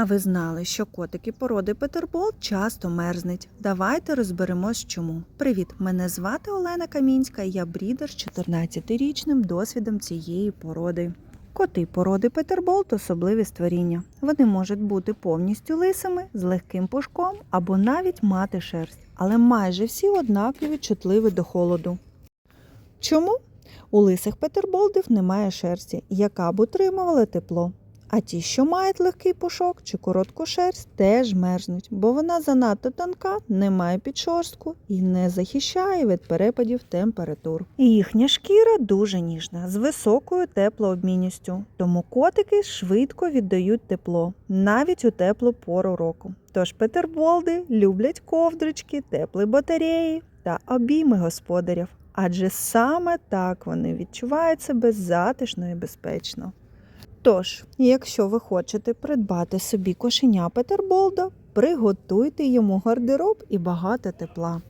А ви знали, що котики породи Петерболт часто мерзнуть? Давайте розберемось чому. Привіт! Мене звати Олена Камінська, і я брідер з 14-річним досвідом цієї породи. Коти породи Петерболт особливі створіння. Вони можуть бути повністю лисими, з легким пушком або навіть мати шерсть, але майже всі однакові чутливі до холоду. Чому? У лисих петерболдів немає шерсті, яка б утримувала тепло. А ті, що мають легкий пушок чи коротку шерсть, теж мерзнуть, бо вона занадто тонка, не має підшорстку і не захищає від перепадів температур. І їхня шкіра дуже ніжна, з високою теплообмінністю, тому котики швидко віддають тепло, навіть у теплу пору року. Тож петерболди люблять ковдрички, теплі батареї та обійми господарів, адже саме так вони відчувають себе затишно і безпечно. Тож, якщо ви хочете придбати собі кошеня Петерболда, приготуйте йому гардероб і багато тепла.